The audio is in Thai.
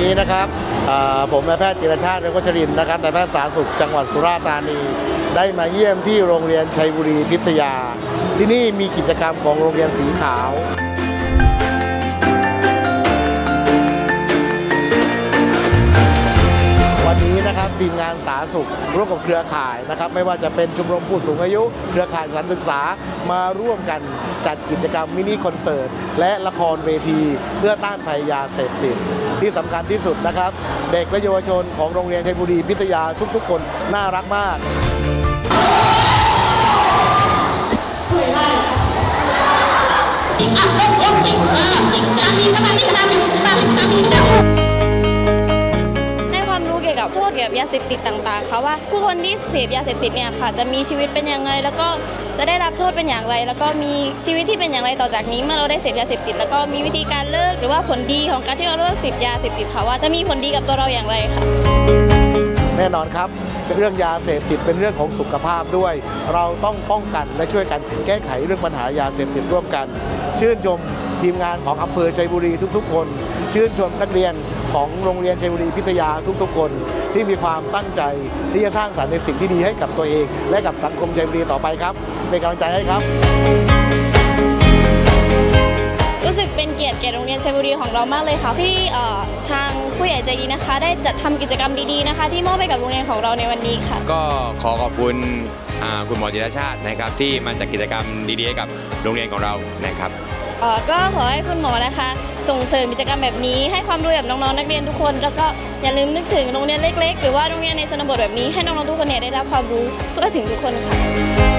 นี้นะครับผมนายแพทย์จิรชาติเรืองวัชรินนะครับนายแพทย์สาธารณสุขจังหวัดสุราษฎร์ธานี ได้มาเยี่ยมที่โรงเรียนชัยบุรีพิทยา ที่นี่มีกิจกรรมของโรงเรียนสีขาว ทีมงานสาธารณสุข ร่วมกับเครือข่ายนะครับไม่ว่าจะเป็นชมรมผู้สูงอายุ เครือข่ายสถานศึกษามาร่วมกันจัดกิจกรรมมินิคอนเสิร์ต และละครเวที เพื่อต้านภัยยาเสพติด ที่สำคัญที่สุดนะครับ เด็กและเยาวชนของโรงเรียนชัยบุรีพิทยาทุก ๆ คนน่ารักมากให้ ยาเสพติดต่างๆ ค่ะว่าผู้คนที่เสพยาเสพติดเนี่ยค่ะ จะมีชีวิตเป็นยังไงแล้วก็จะได้รับโทษเป็นอย่างไร แล้วก็มีชีวิตที่เป็นอย่างไรต่อจากนี้เมื่อเราได้เสพยาเสพติด แล้วก็มีวิธีการเลิกหรือว่าผลดีของการที่เราเลิกเสพยาเสพติดค่ะว่าจะมีผลดีกับตัวเราอย่างไรค่ะ แน่นอนครับเรื่องยาเสพติดเป็นเรื่องของสุขภาพด้วย เราต้องป้องกันและช่วยกันแก้ไขเรื่องปัญหายาเสพติดร่วมกัน ชื่นชมทีมงานของอำเภอชัยบุรีทุกๆ คน ชื่นชมนักเรียนของโรงเรียนชัยบุรีพิทยาทุกๆ คน ที่มีความตั้งใจที่จะสร้างสรรค์ในสิ่งที่ดีให้กับตัวเอง และกับสังคมชัยบุรีต่อไปครับ เป็นกำลังใจให้ครับ รู้สึกเป็นเกียรติแก่โรงเรียนชัยบุรีของเรามากเลยค่ะ ที่เอ่อทางผู้ใหญ่ใจดีนะคะ ได้จัดทำกิจกรรมดีๆนะคะ ที่มอบให้กับโรงเรียนของเราในวันนี้ค่ะ ก็ขอขอบคุณอ่าคุณหมอจิรชาตินะครับที่มาจัดกิจกรรมดีๆให้กับโรงเรียนของเรานะครับ เอ่อก็ขอให้คุณหมอนะคะ ส่งเสริมกิจกรรมแบบนี้ ให้ความรู้กับน้องๆนักเรียนทุกคน แล้วก็อย่าลืมนึกถึงโรงเรียนเล็ก ๆ หรือว่าโรงเรียนในชนบทแบบนี้ให้น้องๆทุกคนเนี่ยได้รับความรู้ทั่วถึงทุกคนค่ะ